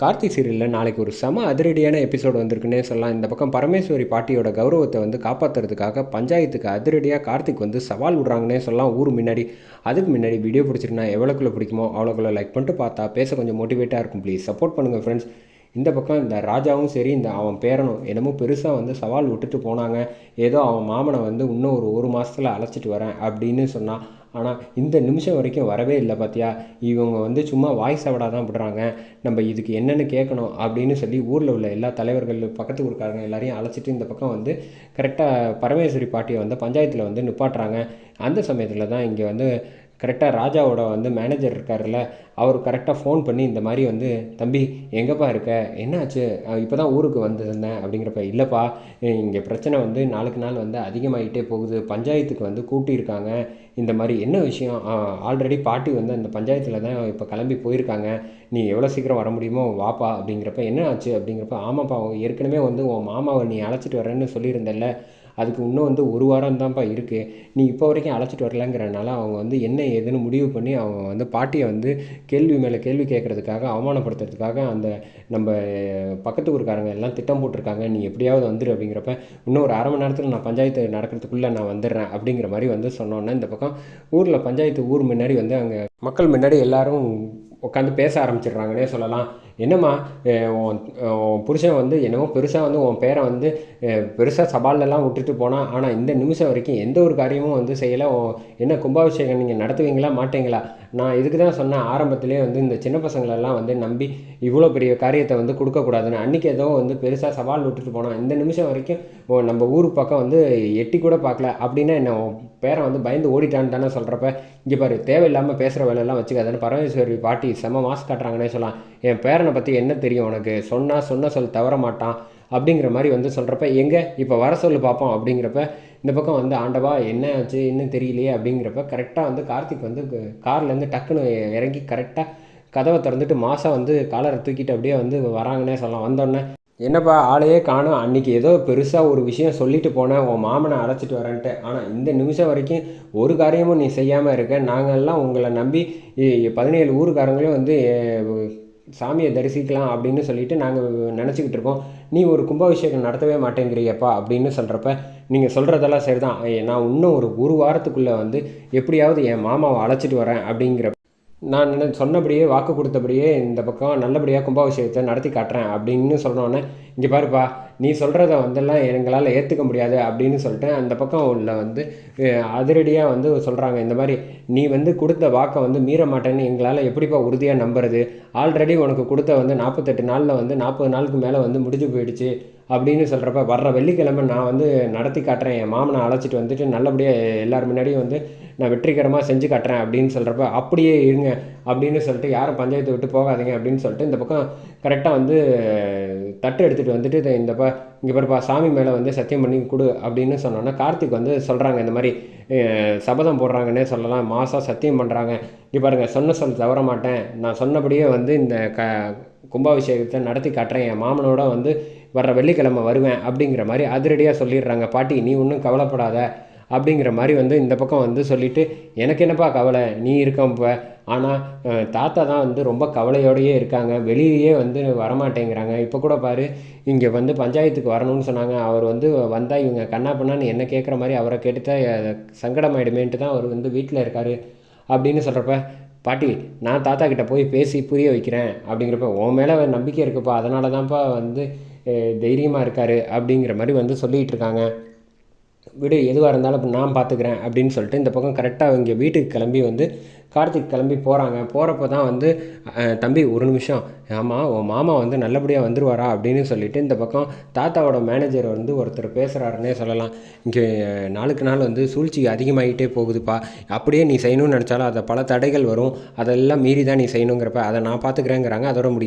கார்த்தி சீரியலில் நாளைக்கு ஒரு செம அதிரடியான எபிசோடு வந்திருக்குன்னே சொல்லலாம். இந்த பக்கம் பரமேஸ்வரி பாட்டியோட கௌரவத்தை வந்து காப்பாற்றுறதுக்காக பஞ்சாயத்துக்கு அதிரடியாக கார்த்திக் வந்து சவால் விடுறாங்கன்னே சொல்லலாம் ஊர் முன்னாடி. அதுக்கு முன்னாடி வீடியோ பிடிச்சிருந்தா எவ்வளோக்குள்ளே பிடிக்குமோ அவ்வளோக்குள்ளே லைக் பண்ணிட்டு பார்த்தா பேச கொஞ்சம் மோட்டிவேட்டாக இருக்கும். ப்ளீஸ் சப்போர்ட் பண்ணுங்கள் ஃப்ரெண்ட்ஸ் இந்த பக்கம் இந்த ராஜாவும் சரி இந்த அவன் பேரனும் என்னமோ பெருசாக வந்து சவால் விட்டுட்டு போனாங்க. ஏதோ அவன் மாமனை வந்து இன்னும் ஒரு ஒரு மாதத்தில் அழைச்சிட்டு வரேன் அப்படின்னு சொன்னான் ஆனால் இந்த நிமிஷம் வரைக்கும் வரவே இல்லை பார்த்தியா இவங்க வந்து சும்மா வாய்ஸ் அவடாக தான் விடுறாங்க. நம்ம இதுக்கு என்னென்னு கேட்கணும் அப்படின்னு சொல்லி ஊரில் உள்ள எல்லா தலைவர்கள் பக்கத்து ஊருக்காரங்க எல்லாரையும் அழைச்சிட்டு இந்த பக்கம் வந்து கரெக்டாக பரமேஸ்வரி பாட்டியை வந்து பஞ்சாயத்தில் வந்து நிப்பாட்டுறாங்க. அந்த சமயத்தில் தான் இங்கே வந்து கரெக்டாக ராஜாவோட வந்து மேனேஜர் இருக்கார்ல அவர் கரெக்டாக ஃபோன் பண்ணி இந்த மாதிரி வந்து தம்பி எங்கேப்பா இருக்க? என்னாச்சு? இப்போ தான் ஊருக்கு வந்திருந்தேன். அப்படிங்கிறப்ப இல்லைப்பா இங்கே பிரச்சனை வந்து நாளுக்கு நாள் வந்து அதிகமாகிட்டே போகுது. பஞ்சாயத்துக்கு வந்து கூட்டியிருக்காங்க. இந்த மாதிரி என்ன விஷயம்? ஆல்ரெடி பாட்டி வந்து அந்த பஞ்சாயத்தில் தான் இப்போ கிளம்பி போயிருக்காங்க. நீ எவ்வளோ சீக்கிரம் வர முடியுமோ வாப்பா. அப்படிங்கிறப்ப என்ன ஆச்சு? அப்படிங்கிறப்ப ஆமாப்பா ஏற்கனவே வந்து உன் மாமாவை நீ அழைச்சிட்டு வரேன்னு சொல்லியிருந்தல்ல அதுக்கு இன்னும் வந்து ஒரு வாரம் தான்ப்பா இருக்குது நீ இப்போ வரைக்கும் அழைச்சிட்டு வரலங்கிறனால அவங்க வந்து என்ன ஏதுன்னு முடிவு பண்ணி அவங்க வந்து பாட்டியை வந்து கேள்வி மேலே கேள்வி கேட்குறதுக்காக அவமானப்படுத்துறதுக்காக அந்த நம்ம பக்கத்து ஊருக்காரங்க எல்லாம் திட்டம் போட்டிருக்காங்க. நீ எப்படியாவது வந்துடு அப்படிங்கிறப்ப இன்னும் ஒரு அரை மணி நேரத்தில் நான் பஞ்சாயத்து நடக்கிறதுக்குள்ளே நான் வந்துடுறேன் அப்படிங்கிற மாதிரி வந்து சொன்னோன்னே இந்த பக்கம் ஊரில் பஞ்சாயத்து ஊர் முன்னாடி வந்து அங்கே மக்கள் முன்னாடி எல்லாரும் உட்காந்து பேச ஆரம்பிச்சிடுறாங்கன்னே சொல்லலாம். என்னம்மா உன் புருஷன் வந்து என்னமோ பெருசாக வந்து உன் பேரை வந்து பெருசாக சவாலெல்லாம் விட்டுட்டு போனால் ஆனால் இந்த நிமிஷம் வரைக்கும் எந்த ஒரு காரியமும் வந்து செய்யலை. என்ன கும்பாபிஷேகம் நீங்கள் நடத்துவீங்களா மாட்டீங்களா? நான் இதுக்கு தான் சொன்னேன் ஆரம்பத்திலே வந்து இந்த சின்ன பசங்களெல்லாம் வந்து நம்பி இவ்வளோ பெரிய காரியத்தை வந்து கொடுக்கக்கூடாதுன்னு அன்றைக்கி ஏதோ வந்து பெருசாக சவால் விட்டுட்டு போனால் இந்த நிமிஷம் வரைக்கும் நம்ம ஊர் பக்கம் வந்து எட்டி கூட பார்க்கல அப்படின்னா என்ன பேரை வந்து பயந்து ஓடிட்டான்னு தானே சொல்கிறப்ப இங்கே பாரு தேவையில்லாமல் பேசுகிற வேலையெல்லாம் வச்சுக்காதுன்னு பரமேஸ்வரி பாட்டி செம்ம மாஸ்க் காட்டுறாங்கன்னே சொல்லலாம். என் பேரனை பற்றி என்ன தெரியும் உனக்கு? சொன்னால் சொன்ன சொல் தவற மாட்டான் அப்படிங்கிற மாதிரி வந்து சொல்கிறப்ப எங்கே? இப்போ வர சொல்லு பார்ப்போம் அப்படிங்கிறப்ப இந்த பக்கம் வந்து ஆண்டவா என்ன ஆச்சு? இன்னும் தெரியலையே. அப்படிங்கிறப்ப கரெக்டாக வந்து கார்த்திக் வந்து கார்லேருந்து டக்குன்னு இறங்கி கரெக்டாக கதவை திறந்துட்டு மாதம் வந்து காலரை தூக்கிட்டு அப்படியே வந்து வராங்கன்னே சொல்லலாம். வந்தோடனே என்னப்பா ஆளையே காணும். அன்றைக்கி ஏதோ பெருசாக ஒரு விஷயம் சொல்லிட்டு போனேன். உன் மாமனை அழைச்சிட்டு வரேன்ட்டு. ஆனால் இந்த நிமிஷம் வரைக்கும் ஒரு காரியமும் நீ செய்யாமல் இருக்க. நாங்கள்லாம் உங்களை நம்பி பதினேழு ஊருக்காரங்களையும் வந்து சாமியை தரிசிக்கலாம் அப்படின்னு சொல்லிட்டு நாங்கள் நினச்சிக்கிட்டு இருக்கோம். நீ ஒரு கும்பாபிஷேகம் நடத்தவே மாட்டேங்கிறியப்பா அப்படின்னு சொல்கிறப்ப நீங்கள் சொல்கிறதெல்லாம் சரி தான் நான் இன்னும் ஒரு ஒரு வாரத்துக்குள்ளே வந்து எப்படியாவது என் மாமாவை அழைச்சிட்டு வரேன் அப்படிங்கிற நான் சொன்னபடியே வாக்கு கொடுத்தபடியே இந்த பக்கம் நல்லபடியாக கும்பாபிஷேகத்தை நடத்தி காட்டுறேன் அப்படின்னு சொன்னோன்னே இங்கே பாருப்பா நீ சொல்கிறத வந்தெல்லாம் எங்களால் ஏற்றுக்க முடியாது அப்படின்னு சொல்லிட்டு அந்த பக்கம் உள்ள வந்து அதிரடியாக வந்து சொல்கிறாங்க இந்த மாதிரி நீ வந்து கொடுத்த வாக்கை வந்து மீற மாட்டேன்னு எங்களால் எப்படிப்பா உறுதியாக நம்புறது? ஆல்ரெடி உனக்கு கொடுத்த வந்து நாற்பத்தெட்டு நாளில் வந்து நாற்பது நாளுக்கு மேலே வந்து முடிஞ்சு போயிடுச்சு. அப்படின்னு சொல்கிறப்ப வர்ற வெள்ளிக்கிழமை நான் வந்து நடத்தி காட்டுறேன். என் மாமனை அழைச்சிட்டு வந்துட்டு நல்லபடியாக எல்லோரும் முன்னாடியும் வந்து நான் வெற்றிகரமாக செஞ்சு காட்டுறேன் அப்படின்னு சொல்கிறப்ப அப்படியே இருங்க அப்படின்னு சொல்லிட்டு யாரும் பஞ்சாயத்தை விட்டு போகாதீங்க அப்படின்னு சொல்லிட்டு இந்த பக்கம் கரெக்டாக வந்து தட்டு எடுத்துகிட்டு வந்துட்டு இந்த ப இங்கே பாருப்பா சாமி மேலே வந்து சத்தியம் பண்ணி கொடு அப்படின்னு சொன்னோன்னா கார்த்திக் வந்து சொல்கிறாங்க இந்த மாதிரி சபதம் போடுறாங்கன்னே சொல்லலாம். மாதம் சத்தியம் பண்ணுறாங்க இங்கே பாருங்கள் சொன்ன சொல் தவற மாட்டேன். நான் சொன்னபடியே வந்து இந்த க கும்பாபிஷேகத்தை நடத்தி காட்டுறேன். என் மாமனோட வந்து வர்ற வெள்ளிக்கிழமை வருவேன் அப்படிங்கிற மாதிரி அதிரடியாக சொல்லிடுறாங்க. பாட்டி நீ ஒன்றும் கவலைப்படாத அப்படிங்கிற மாதிரி வந்து இந்த பக்கம் வந்து சொல்லிவிட்டு எனக்கு என்னப்பா கவலை? நீ இருக்க இப்போ. ஆனால் தாத்தா தான் வந்து ரொம்ப கவலையோடையே இருக்காங்க. வெளியே வந்து வரமாட்டேங்கிறாங்க. இப்போ கூட பாரு இங்கே வந்து பஞ்சாயத்துக்கு வரணும்னு சொன்னாங்க. அவர் வந்து வந்தால் இவங்க கண்ணா பண்ணான்னு என்ன கேட்குற மாதிரி அவரை கேட்டுட்டா சங்கடமாயிடுமேன்ட்டு தான் அவர் வந்து வீட்டில் இருக்கார் அப்படின்னு சொல்கிறப்ப பாட்டி நான் தாத்தா கிட்டே போய் பேசி புரிய வைக்கிறேன். அப்படிங்கிறப்ப உன் மேலே நம்பிக்கை இருக்குப்பா. அதனால தான்ப்பா வந்து தைரியமாக இருக்கார். அப்படிங்கிற மாதிரி வந்து சொல்லிகிட்டு இருக்காங்க. விடு எதுவாக இருந்தாலும் இப்போ நான் பார்த்துக்கிறேன் அப்படின்னு சொல்லிட்டு இந்த பக்கம் கரெக்டாக இங்கே வீட்டுக்கு கிளம்பி வந்து கார்த்திக் கிளம்பி போகிறாங்க போகிறப்ப தான் வந்து தம்பி ஒரு நிமிஷம் ஆமாம் உன் மாமா வந்து நல்லபடியாக வந்துருவாரா? அப்படின்னு சொல்லிட்டு இந்த பக்கம் தாத்தாவோட மேனேஜர் வந்து ஒருத்தர் பேசுகிறாருன்னே சொல்லலாம். இங்கே நாளுக்கு நாள் வந்து சூழ்ச்சி அதிகமாகிட்டே போகுதுப்பா. அப்படியே நீ செய்யணும்னு நினச்சாலும் அதை பல தடைகள் வரும். அதெல்லாம் மீறி தான் நீ செய்யணுங்கிறப்ப அதை நான் பார்த்துக்கிறேங்கிறாங்க அதோட முடியும்